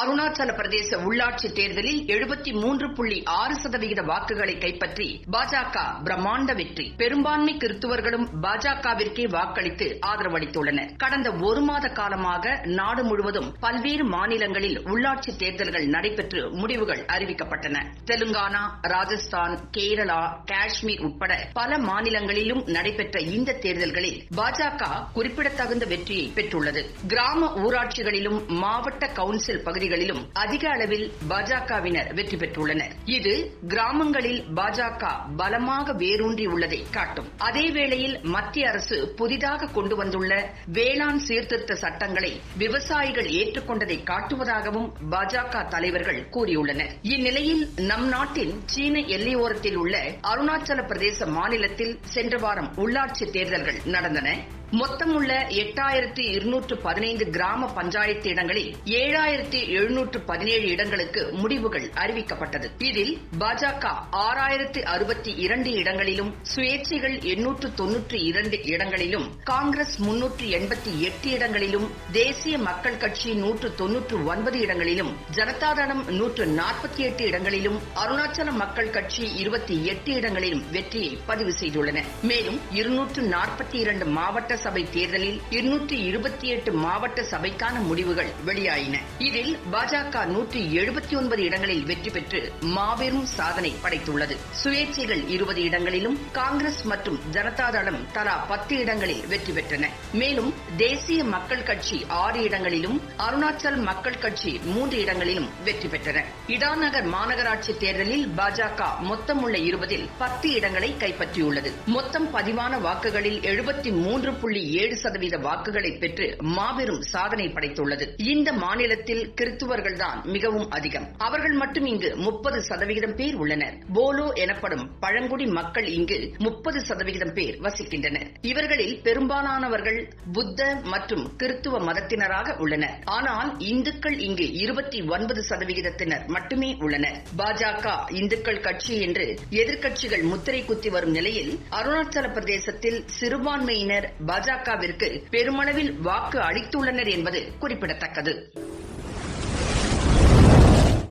அருணாச்சல பிரதேச உள்ளாட்சி தேர்தலில் எழுபத்தி மூன்று புள்ளி ஆறு சதவிகித வாக்குகளை கைப்பற்றி பாஜக பிரம்மாண்ட வெற்றி. பெரும்பான்மை கிறிஸ்துவர்களும் பாஜகவிற்கே வாக்களித்து ஆதரவளித்துள்ளனர். கடந்த ஒரு மாத காலமாக நாடு முழுவதும் பல்வேறு மாநிலங்களில் உள்ளாட்சி தேர்தல்கள் நடைபெற்று முடிவுகள் அறிவிக்கப்பட்டன. தெலுங்கானா ராஜஸ்தான் கேரளா காஷ்மீர் உட்பட பல மாநிலங்களிலும் நடைபெற்ற இந்த தேர்தல்களில் பாஜக குறிப்பிடத்தகுந்த வெற்றியை பெற்றுள்ளது. கிராம ஊராட்சிகளிலும் மாவட்ட கவுன்சில் தொகுதிகளிலும் அதிக அளவில் பாஜகவினர் வெற்றி பெற்றுள்ளனர். இது கிராமங்களில் பாஜக பலமாக வேரூன்றி உள்ளதை காட்டும். அதேவேளையில் மத்திய அரசு புதிதாக கொண்டு வந்துள்ள வேளாண் சீர்திருத்த சட்டங்களை விவசாயிகள் ஏற்றுக்கொண்டதை காட்டுவதாகவும் பாஜக தலைவர்கள் கூறியுள்ளனர். இந்நிலையில் நம் நாட்டின் சீன எல்லையோரத்தில் உள்ள அருணாச்சல பிரதேச மாநிலத்தில் சென்ற வாரம் உள்ளாட்சி தேர்தல்கள் நடந்தன. மொத்தமுள்ள எட்டாயிரத்தி இருநூற்று பதினைந்து கிராம பஞ்சாயத்து இடங்களில் ஏழாயிரத்தி எழுநூற்று பதினேழு இடங்களுக்கு முடிவுகள் அறிவிக்கப்பட்டது. இதில் பாஜக ஆறாயிரத்து அறுபத்தி இரண்டு இடங்களிலும் சுயேட்சைகள் எண்ணூற்று தொன்னூற்றி இரண்டு இடங்களிலும் காங்கிரஸ் முன்னூற்று எண்பத்தி எட்டு இடங்களிலும் தேசிய மக்கள் கட்சி நூற்று தொன்னூற்று ஒன்பது இடங்களிலும் ஜனதாதளம் நூற்று நாற்பத்தி எட்டு இடங்களிலும் அருணாச்சல மக்கள் கட்சி இருபத்தி எட்டு இடங்களிலும் வெற்றியை பதிவு செய்துள்ளன. மேலும் இருநூற்று நாற்பத்தி இரண்டு மாவட்ட சபை தேர்தலில் இருநூற்றி இருபத்தி எட்டு மாவட்ட சபைக்கான முடிவுகள் வெளியாயின. இதில் பாஜக நூற்றி எழுபத்தி ஒன்பது இடங்களில் வெற்றி பெற்று மாபெரும் சாதனை படைத்துள்ளது. சுயேட்சைகள் இருபது இடங்களிலும் காங்கிரஸ் மற்றும் ஜனதாதளம் தலா பத்து இடங்களில் வெற்றி பெற்றன. மேலும் தேசிய மக்கள் கட்சி ஆறு இடங்களிலும் அருணாச்சல் மக்கள் கட்சி மூன்று இடங்களிலும் வெற்றி பெற்றன. இடாநகர் மாநகராட்சி தேர்தலில் பாஜக மொத்தமுள்ள இருபதில் பத்து இடங்களை கைப்பற்றியுள்ளது. மொத்தம் பதிவான வாக்குகளில் எழுபத்தி மூன்று புள்ளி புள்ளி ஏழு சதவீத வாக்குகளை பெற்று மாபெரும் சாதனை படைத்துள்ளது. இந்த மாநிலத்தில் கிறிஸ்துவர்கள்தான் மிகவும் அதிகம். அவர்கள் மட்டும் இங்கு முப்பது சதவிகிதம் பேர் உள்ளனர். போலோ எனப்படும் பழங்குடி மக்கள் இங்கு முப்பது சதவிகிதம் பேர் வசிக்கின்றனர். இவர்களில் பெரும்பாலானவர்கள் புத்த மற்றும் கிறிஸ்துவ மதத்தினராக உள்ளனர். ஆனால் இந்துக்கள் இங்கு இருபத்தி ஒன்பது சதவிகிதத்தினர் மட்டுமே உள்ளனர். பாஜக இந்துக்கள் கட்சி என்று எதிர்க்கட்சிகள் முத்திரை குத்தி வரும் நிலையில் அருணாச்சல பிரதேசத்தில் சிறுபான்மையினர் பாஜகவிற்கு பெருமளவில் வாக்கு அளித்துள்ளனர் என்பது குறிப்பிடத்தக்கது.